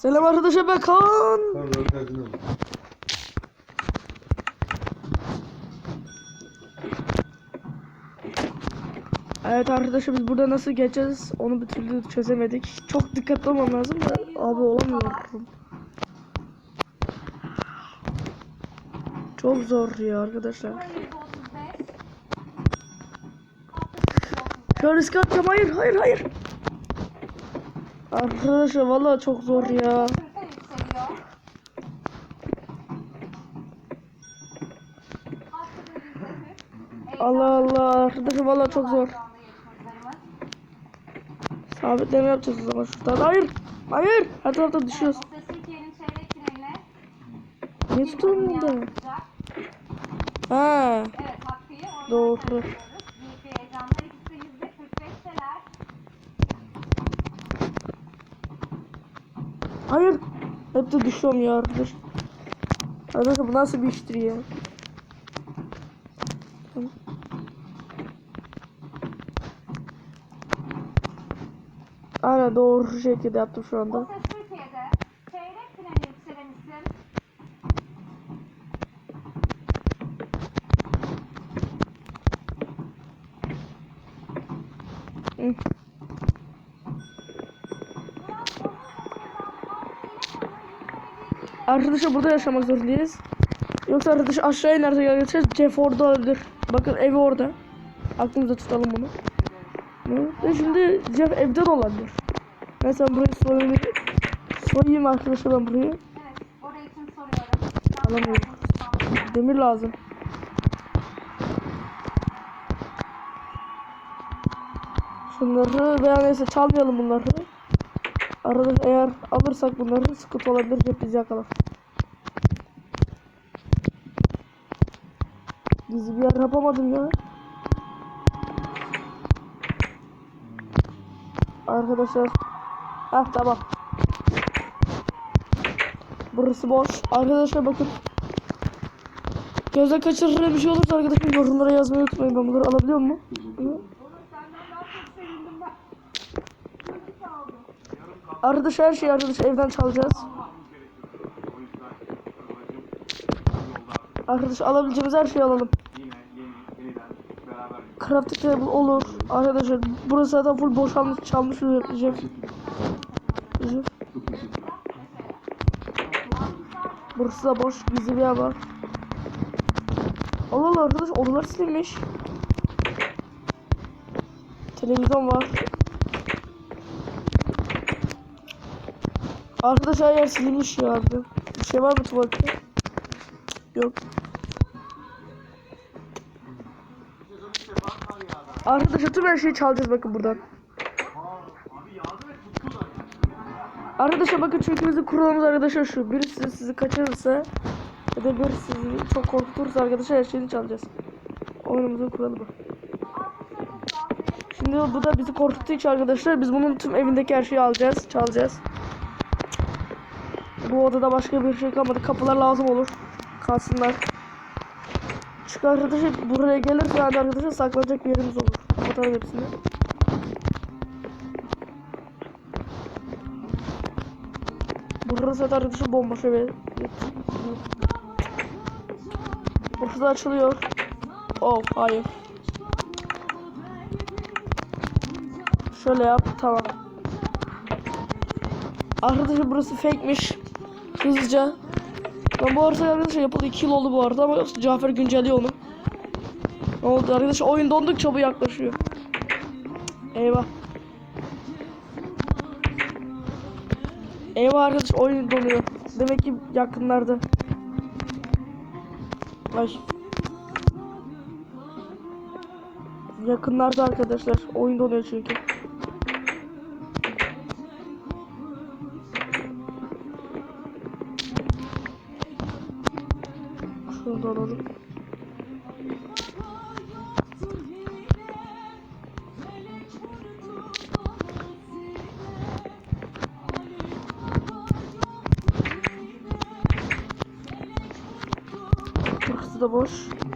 Selam arkadaşlar ben Kaan. Evet arkadaşlar biz burada nasıl geçeceğiz onu bir türlü çözemedik. Çok dikkatli olmam lazım da abi olamıyorum. Çok zor ya arkadaşlar. An riske atacağım. Hayır hayır hayır. Arkadaşlar vallahi çok zor ya. Allah Allah arkadaşlar vallahi çok zor. Sabitleme yapacağız o zaman şuradan. Hayır. Hayır. Her tarafta düşüyoruz. Niye tutuyorum burada? Ha. Doğru. Hep de düşüyorum ya arkadaş. Arkadaşlar bu nasıl bir iştir ya? Aynen doğru şekilde yaptım şu anda. ses Arkadaşlar burada yaşamak zorundayız. Yoksa arkadaş aşağı inerse geçeceğiz. Jeff orada olabilir. Bakın evi orada. Aklımızda tutalım bunu. Ve şimdi Jeff evde de olabilir. Mesela burayı soyayım. Soyayım arkadaşlar ben burayı. Alamıyorum. Demir lazım. Şunları veya neyse çalmayalım bunları. Arada eğer alırsak bunları sıkıntı olabilir. Cep bizi yakalar. Gizli bir yer yapamadım ya. Arkadaşlar. Heh tamam. Burası boş. Arkadaşlar bakın. Gözden kaçırır bir şey olursa arkadaşlar yorumlara yazmayı unutmayın. Ben bunları alabiliyor mu? Arkadaşlar her şeyi arkadaşlar evden çalacağız. Arkadaşlar alabileceğimiz her şeyi alalım. Crafting table olur. Arkadaşlar burası zaten full boşalmış çalmış. Jeff. Burası da boş gizli bir yer var. Allah Allah arkadaş odalar silinmiş. Televizyon var. Arkadaş her yer silinmiş ya abi. Bir şey var mı tuvalette? Yok. Arkadaşlar tüm her şeyi çalacağız bakın buradan. Arkadaşlar bakın çünkü kuralımız arkadaşlar şu. Birisi sizi kaçırırsa ya da birisi sizi çok korkutursa arkadaşlar her şeyini çalacağız. Oyunumuzun kuralı bu. Şimdi bu da bizi korkuttuğu için arkadaşlar biz bunun tüm evindeki her şeyi alacağız, çalacağız. Bu odada başka bir şey kalmadı. Kapılar lazım olur. Kalsınlar. Çünkü arkadaşlar buraya gelirse yani arkadaşlar saklanacak bir yerimiz olur. Kapatalım hepsini. Burası arkadaşlar bomboş evi. Burası açılıyor. Oh hayır. Şöyle yap tamam. Arkadaşlar burası fake'miş. Hızlıca. Ben bu arada arkadaşlar yapıldı 2 yıl oldu bu arada ama Cafer güncelliyor onu. Ne oldu arkadaşlar oyun dondukça bu yaklaşıyor. Eyvah. Eyvah arkadaş oyun donuyor. Demek ki yakınlarda. Ay. Yakınlarda arkadaşlar. Oyun donuyor çünkü. Şunu alalım. Burası da boş.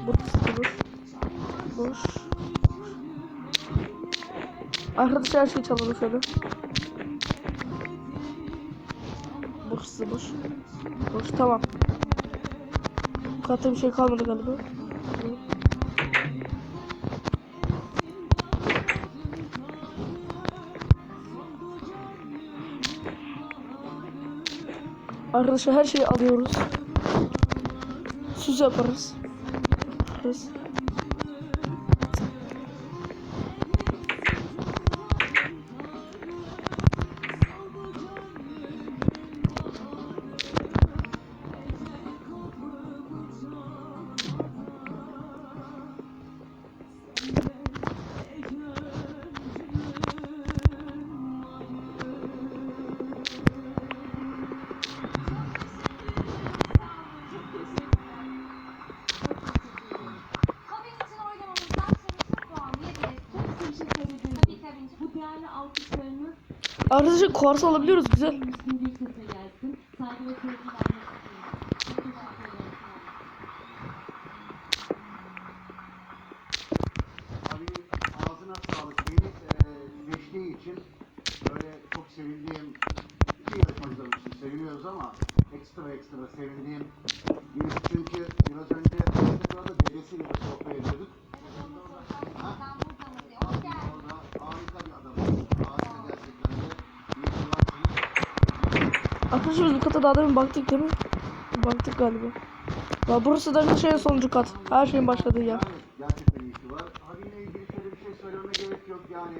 Burası da boş. Boş. Arkadaşlar her şeyi çalalım şöyle. burası boş. Boş tamam. Katta bir şey kalmadı galiba. Arkadaşlar her şeyi alıyoruz. Süs yaparız. Yaparız. Sağlık. Beni e, seçtiği için böyle çok sevindiğim iki yarışmacılarım için seviniyoruz ama ekstra ekstra sevindiğim çünkü biraz önce sırada dedesiyle de sohbet ediyorduk. Ha? Ben buradayım diye. Hoş geldin. Orada harika bir adam. Harika gerçekten de. İyi ki varsınız. Arkadaşlar bu kata daha demin baktık değil mi? Baktık galiba. Ya burası da şeyin sonuncu kat. Her şeyin başladığı yer. Gerçekten iyi ki var. Havi'yle ilgili şöyle bir şey söylememe gerek yok yani.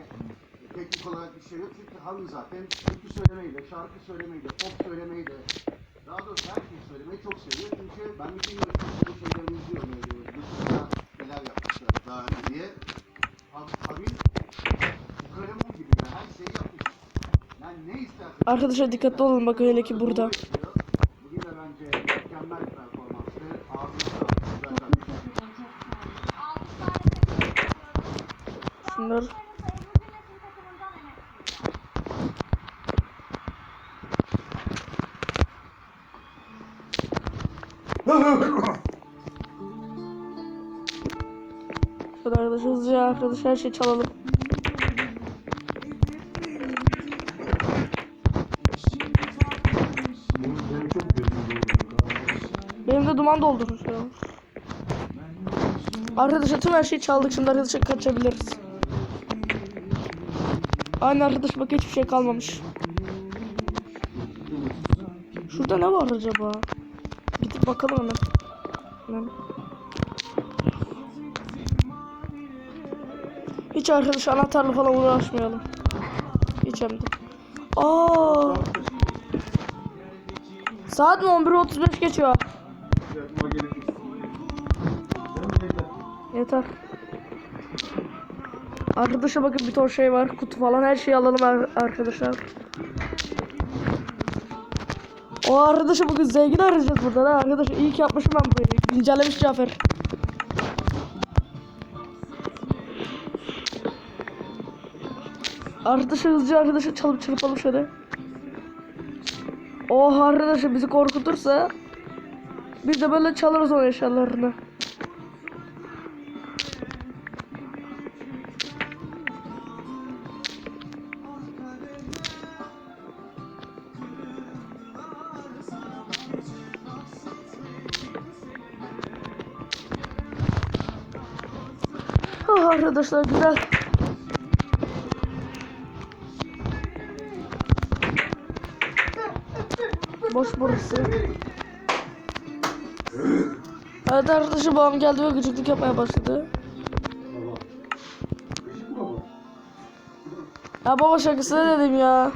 Teknik olarak bir şey yok çünkü Havi zaten türkü söylemeyi de, şarkı söylemeyi de, pop söylemeyi de, daha doğrusu her şeyi söylemeyi çok seviyor. Çünkü ben bütün yarışmacıların şeylerini izliyorum. YouTube'da neler yapmışlar daha önce diye. Ha- Havi Karamun gibi ya, her şeyi yapmış. Yani ne istersen. Arkadaşlar dikkatli olun bakın hele ki burada. Şunlar. Arkadaşlar hızlıca arkadaşlar her şeyi çalalım. Duman doldurmuş ya. Arkadaşlar tüm her şeyi çaldık şimdi arkadaşlar kaçabiliriz. Aynen arkadaş bak hiçbir şey kalmamış. Şurada ne var acaba? Gidip bakalım hemen. Hemen. Hiç arkadaş anahtarla falan uğraşmayalım. Hiç hem de. Aa! Saat mi 11.35 geçiyor? Yeter. Arkadaşlar bakın bir ton şey var. Kutu falan her şeyi alalım ar- arkadaşlar. O arkadaşa bugün zengin arayacağız burada ha arkadaşlar. İyi ki yapmışım ben burayı. Güncellemiş Cafer. Arkadaşlar hızlıca arkadaşlar çalıp çırpalım şöyle. Oh arkadaşlar bizi korkutursa biz de böyle çalarız o eşyalarını. Oh arkadaşlar güzel. Boş burası. Evet arkadaşlar babam geldi ve gıcıklık yapmaya başladı. Ya baba şakası ne dedim ya.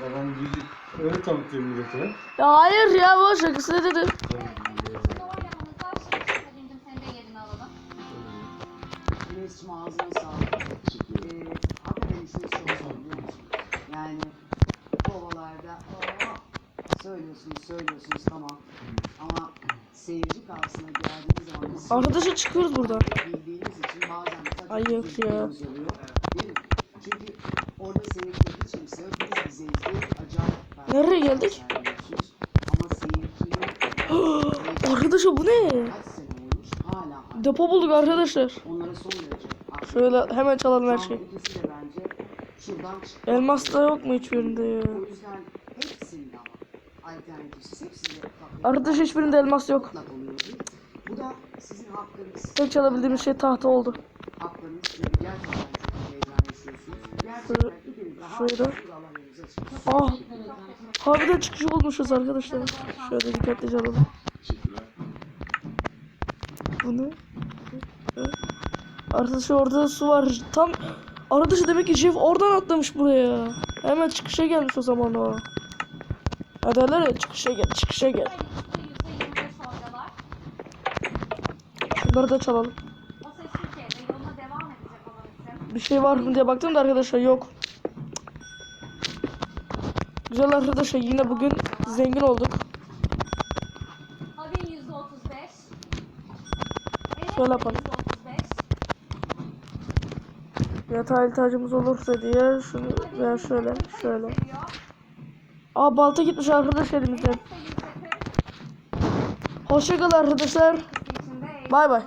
Babam müzik öyle tanıtıyor millete. Ya hayır ya baba şakası ne dedim. Enes'cim ağzına sağlık. Ee, hakikaten işin sonu biliyor musun? Yani bu ovalarda "Aa, söylüyorsunuz söylüyorsunuz tamam. Ama seyirci karşısına geldiğiniz zaman biz Arkadaşlar çıkıyoruz buradan. bildiğiniz için bazen Ay yok ya. üzüntümüz oluyor. Değil mi? Çünkü orada seyirciye hiç kimse yok. Biz bize izleyip acayip Nereye geldik? sergiliyorsunuz. Ama seyirciyi Arkadaşlar bu ne? kaç sene olmuş hala hala. Depo bulduk arkadaşlar. Onlara son derece. Şöyle hemen çalalım her Şu an şeyi. ikisi de bence şuradan çıktı. Elmas da yok mu hiçbirinde ya? O yüzden alternatifsiz. Hepsinde Arkadaş hiçbirinde elmas yok. Bu da sizin hakkınız. Tek çalabildiğimiz şey tahta oldu. Haklarınız çünkü gerçekten çok iyi heyecan yaşıyorsunuz. Gerçekten ikiniz de şurayı da- harika alanlarınız açık. Ah. Harbiden çıkışı bulmuşuz arkadaşlar. Şöyle dikkatlice alalım. Bu ne? Arkadaşlar orada su var. Tam arkadaşlar demek ki Jeff oradan atlamış buraya. Hemen çıkışa gelmiş o zaman o. Ya çıkışa gel, çıkışa gel. Şunları da çalalım. Bir şey var mı diye baktım da arkadaşlar yok. Güzel arkadaşlar yine bugün zengin olduk. Şöyle yapalım. Yatağa ihtiyacımız olursa diye şunu veya şöyle şöyle. Aa balta gitmiş arkadaş elimizden. Hoşçakalın arkadaşlar. Bay bay.